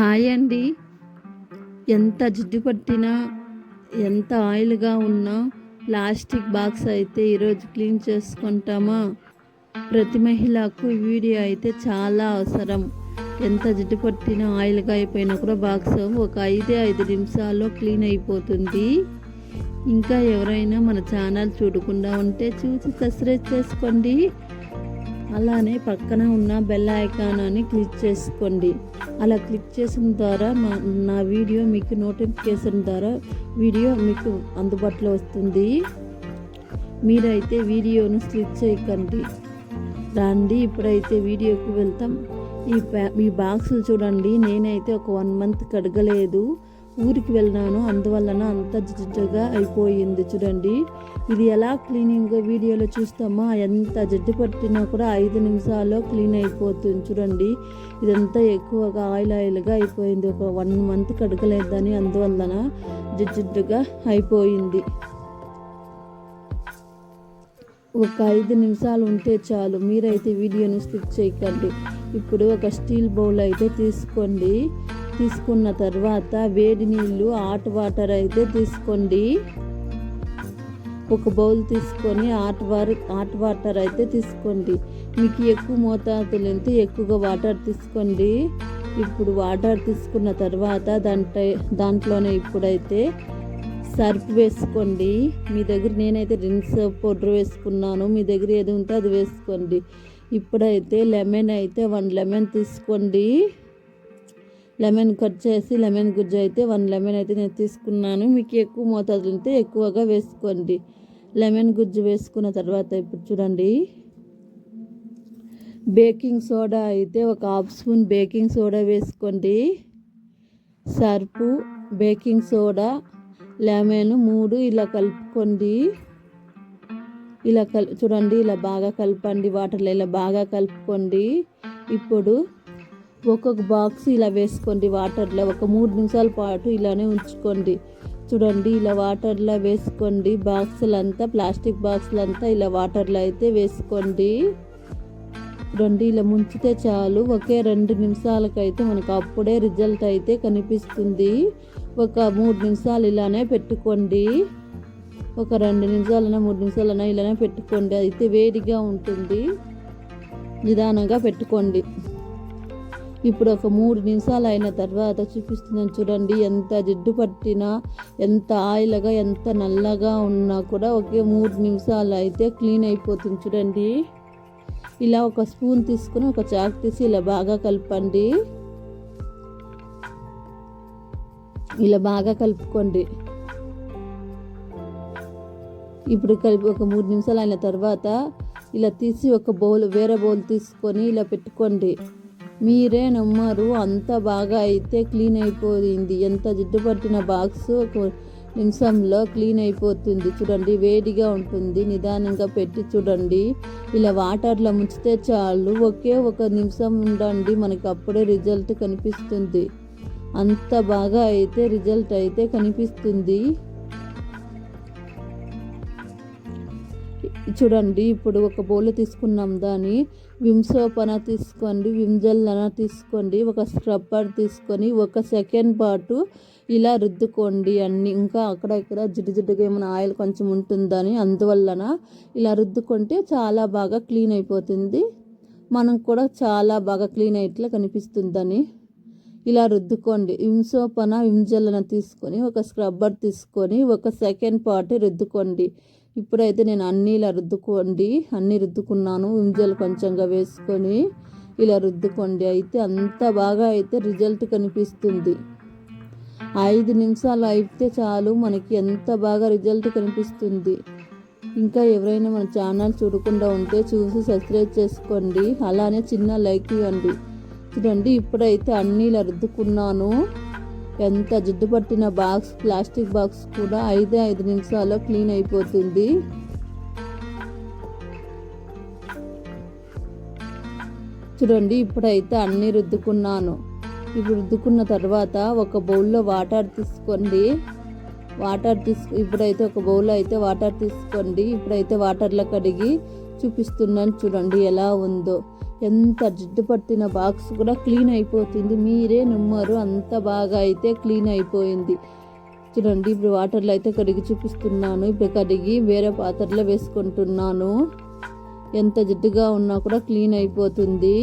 Hi అండి. ఎంత జిడ్డు పట్టినా ఎంత ఆయిల్గా ఉన్నా ప్లాస్టిక్ బాక్స్ అయితే ఈరోజు క్లీన్ చేసుకుంటామా? ప్రతి మహిళకు వీడియో అయితే చాలా అవసరం. ఎంత జిడ్డు పట్టినా ఆయిల్గా అయిపోయినా కూడా బాక్స్ ఒక ఐదే ఐదు నిమిషాల్లో క్లీన్ అయిపోతుంది. ఇంకా ఎవరైనా మన ఛానల్ చూడకుండా ఉంటే చూసి సబ్స్క్రైబ్ చేసుకోండి. అలానే పక్కన ఉన్న బెల్ ఐకాన్ అని క్లిక్ చేసుకోండి. అలా క్లిక్ చేసిన ద్వారా మా నా వీడియో మీకు నోటిఫికేషన్ ద్వారా వీడియో మీకు అందుబాటులో వస్తుంది. మీరైతే వీడియోను క్లిక్ చేయకండి. రండి ఇప్పుడైతే వీడియోకి వెళ్తాం. ఈ ఈ బాక్సులు చూడండి. నేనైతే ఒక వన్ మంత్ కడగలేదు. ఊరికి వెళ్ళినాను. అందువలన అంత జిడ్డుగా అయిపోయింది చూడండి. ఇది ఎలా క్లీనింగ్ వీడియోలో చూస్తామో? ఎంత జిడ్డు పట్టినా కూడా ఐదు నిమిషాల్లో క్లీన్ అయిపోతుంది. చూడండి ఇదంతా ఎక్కువగా ఆయిల్ ఆయిల్గా అయిపోయింది. ఒక వన్ మంత్ కడగలేదని అందువలన జిడ్డుగా అయిపోయింది. ఒక ఐదు నిమిషాలు ఉంటే చాలు. మీరైతే వీడియోను స్కిప్ చేయకండి. ఇప్పుడు ఒక స్టీల్ బౌల్ అయితే తీసుకోండి. తీసుకున్న తర్వాత వేడి నీళ్ళు హాట్ వాటర్ అయితే తీసుకోండి. ఒక బౌల్ తీసుకొని హాట్ వార్ హాట్ వాటర్ అయితే తీసుకోండి. మీకు ఎక్కువ మోతాదులు అయితే ఎక్కువగా వాటర్ తీసుకోండి. ఇప్పుడు వాటర్ తీసుకున్న తర్వాత దాంట్లో దాంట్లోనే ఇప్పుడైతే సర్ఫ్ వేసుకోండి. మీ దగ్గర నేనైతే రిన్స్ పౌడర్ వేసుకున్నాను. మీ దగ్గర ఏది ఉంటే అది వేసుకోండి. ఇప్పుడైతే లెమన్ అయితే వన్ లెమన్ తీసుకోండి. లెమన్ కట్ చేసి లెమన్ గుజ్జు అయితే వన్ లెమన్ అయితే నేను తీసుకున్నాను. మీకు ఎక్కువ మోతాదు ఉంటే ఎక్కువగా వేసుకోండి. లెమన్ గుజ్జు వేసుకున్న తర్వాత ఇప్పుడు చూడండి. బేకింగ్ సోడా అయితే ఒక హాఫ్ స్పూన్ బేకింగ్ సోడా వేసుకోండి. సర్పు బేకింగ్ సోడా లెమన్ మూడు ఇలా కలుపుకోండి. ఇలా కల్ చూడండి ఇలా బాగా కలపండి వాటర్లో ఇలా బాగా కలుపుకోండి. ఇప్పుడు ఒక్కొక్క బాక్స్ ఇలా వేసుకోండి వాటర్లో ఒక మూడు నిమిషాల పాటు ఇలానే ఉంచుకోండి. చూడండి ఇలా వాటర్లో వేసుకోండి. బాక్సులంతా ప్లాస్టిక్ బాక్సులంతా ఇలా వాటర్లో అయితే వేసుకోండి. రెండు ఇలా ముంచితే చాలు. ఒకే రెండు నిమిషాలకైతే మనకు అప్పుడే రిజల్ట్ అయితే కనిపిస్తుంది. ఒక మూడు నిమిషాలు ఇలానే పెట్టుకోండి. ఒక రెండు నిమిషాలైనా మూడు నిమిషాలైనా ఇలానే పెట్టుకోండి. అయితే వేడిగా ఉంటుంది. నిదానంగా పెట్టుకోండి. ఇప్పుడు ఒక మూడు నిమిషాలు అయిన తర్వాత చూపిస్తున్నాను చూడండి ఎంత జిడ్డు పట్టినా ఎంత ఆయిల్గా ఎంత నల్లగా ఉన్నా కూడా ఒకే మూడు నిమిషాలు అయితే క్లీన్ అయిపోతుంది చూడండి. ఇలా ఒక స్పూన్ తీసుకుని ఒక చాక్ తీసి ఇలా బాగా కలపండి. ఇలా బాగా కలుపుకోండి. ఇప్పుడు కలిపి ఒక మూడు నిమిషాలు అయిన తర్వాత ఇలా తీసి ఒక బౌల్ వేరే బౌల్ తీసుకొని ఇలా పెట్టుకోండి. మీరే నమ్మరు. అంత బాగా అయితే క్లీన్ అయిపోయింది. ఎంత జిడ్డు పట్టిన బాక్స్ ఒక నిమిషంలో క్లీన్ అయిపోతుంది. చూడండి వేడిగా ఉంటుంది. నిదానంగా పెట్టి చూడండి. ఇలా వాటర్లో ముంచితే చాలు. ఒకే ఒక నిమిషం ఉండండి. మనకి అప్పుడే రిజల్ట్ కనిపిస్తుంది. అంత బాగా అయితే రిజల్ట్ అయితే కనిపిస్తుంది. చూడండి ఇప్పుడు ఒక బౌల్ తీసుకున్నాం దాన్ని. విమ్ సోప్ అన తీసుకోండి విమ్ జెల్ అన తీసుకోండి ఒక స్క్రబ్బర్ తీసుకొని ఒక సెకండ్ పాటు ఇలా రుద్దుకోండి అన్ని. ఇంకా అక్కడ ఇక్కడ జిడ్డు జిడ్డుగా ఏమైనా ఆయిల్ కొంచెం ఉంటుందని అందువలన ఇలా రుద్దుకుంటే చాలా బాగా క్లీన్ అయిపోతుంది. మనం కూడా చాలా బాగా క్లీన్ అయ్యేట్లా కనిపిస్తుందని. ఇలా రుద్దుకోండి. విమ్ సోప్ అన విమ్ జెల్ అన తీసుకొని ఒక స్క్రబ్బర్ తీసుకొని ఒక సెకండ్ పాటు రుద్దుకోండి. ఇప్పుడైతే నేను అన్నీ ఇలా రుద్దుకోండి. అన్నీ రుద్దుకున్నాను. ఇంజలు కొంచెంగా వేసుకొని ఇలా రుద్దుకోండి. అయితే అంత బాగా అయితే రిజల్ట్ కనిపిస్తుంది. ఐదు నిమిషాలు అయితే చాలు మనకి ఎంత బాగా రిజల్ట్ కనిపిస్తుంది. ఇంకా ఎవరైనా మన ఛానల్ చూడకుండా ఉంటే చూసి సబ్స్క్రైబ్ చేసుకోండి. అలానే చిన్న లైక్ ఇవ్వండి. చూడండి ఇప్పుడైతే అన్నీ ఇలా రుద్దుకున్నాను. ఎంత జిడ్డు పట్టిన బాక్స్ ప్లాస్టిక్ బాక్స్ కూడా ఐదే ఐదు నిమిషాల్లో క్లీన్ అయిపోతుంది. చూడండి ఇప్పుడైతే అన్నీ రుద్దుకున్నాను. ఇప్పుడు రుద్దుకున్న తర్వాత ఒక బౌల్లో వాటర్ తీసుకోండి. వాటర్ తీసుకు ఇప్పుడైతే ఒక బౌల్ అయితే వాటర్ తీసుకోండి. ఇప్పుడైతే వాటర్లో కడిగి చూపిస్తున్నాను చూడండి ఎలా ఉందో. ఎంత జిడ్డు పట్టిన బాక్స్ కూడా క్లీన్ అయిపోతుంది. మీరే నమ్మరు అంత బాగా అయితే క్లీన్ అయిపోయింది. చూడండి ఇప్పుడు వాటర్లో అయితే కడిగి చూపిస్తున్నాను. ఇప్పుడు కడిగి వేరే పాత్రలో వేసుకుంటున్నాను. ఎంత జిడ్డుగా ఉన్నా కూడా క్లీన్ అయిపోతుంది.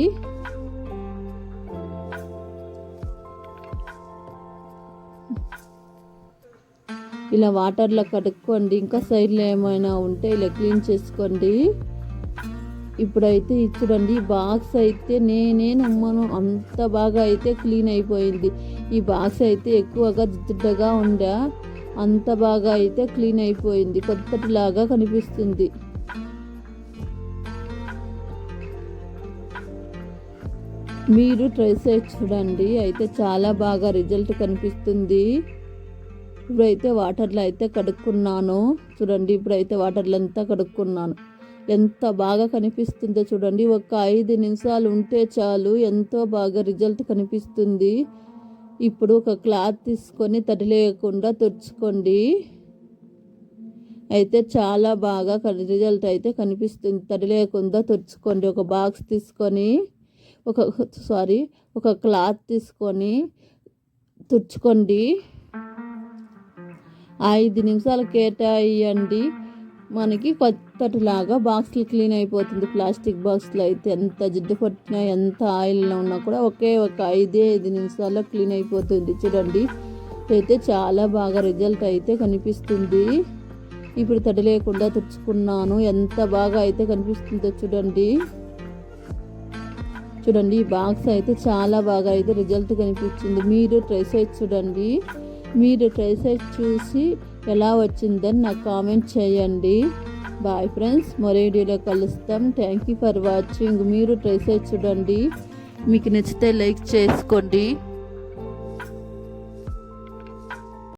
ఇలా వాటర్లో కడుక్కోండి. ఇంకా సైడ్లో ఏమైనా ఉంటే ఇలా క్లీన్ చేసుకోండి. ఇప్పుడైతే చూడండి ఈ బాక్స్ అయితే నేనే నమ్మను. అంత బాగా అయితే క్లీన్ అయిపోయింది. ఈ బాక్స్ అయితే ఎక్కువగా జిడ్డగా ఉండా అంత బాగా అయితే క్లీన్ అయిపోయింది. కొత్తటిలాగా కనిపిస్తుంది. మీరు ట్రై చేసి చూడండి. అయితే చాలా బాగా రిజల్ట్ కనిపిస్తుంది. ఇప్పుడైతే వాటర్లో అయితే కడుక్కున్నాను. చూడండి ఇప్పుడైతే వాటర్లో అంతా కడుక్కున్నాను. ఎంత బాగా కనిపిస్తుందో చూడండి. ఒక ఐదు నిమిషాలు ఉంటే చాలు. ఎంతో బాగా రిజల్ట్ కనిపిస్తుంది. ఇప్పుడు ఒక క్లాత్ తీసుకొని తడి లేకుండా తుడుచుకోండి. అయితే చాలా బాగా రిజల్ట్ అయితే కనిపిస్తుంది. తడి లేకుండా తుడుచుకోండి. ఒక బాక్స్ తీసుకొని ఒక సారీ ఒక క్లాత్ తీసుకొని తుడుచుకోండి. ఐదు నిమిషాలు కేటాయండి మనకి కొత్తటిలాగా బాక్స్లు క్లీన్ అయిపోతుంది. ప్లాస్టిక్ బాక్స్లో అయితే ఎంత జిడ్డు పట్టినా ఎంత ఆయిల్లో ఉన్నా కూడా ఒకే ఒక ఐదే ఐదు నిమిషాల్లో క్లీన్ అయిపోతుంది. చూడండి అయితే చాలా బాగా రిజల్ట్ అయితే కనిపిస్తుంది. ఇప్పుడు తడి లేకుండా తుడుచుకున్నాను. ఎంత బాగా అయితే కనిపిస్తుందో చూడండి. చూడండి ఈ బాక్స్ అయితే చాలా బాగా అయితే రిజల్ట్ కనిపించింది. మీరు ట్రై చేసి చూడండి. మీరు ట్రై చేసి చూసి ఎలా వచ్చిందని నాకు కామెంట్ చేయండి. బాయ్ ఫ్రెండ్స్ మరో వీడియోలో కలుస్తాం. థ్యాంక్ యూ ఫర్ వాచింగ్ మీరు ట్రై చేసి చూడండి. మీకు నచ్చితే లైక్ చేసుకోండి.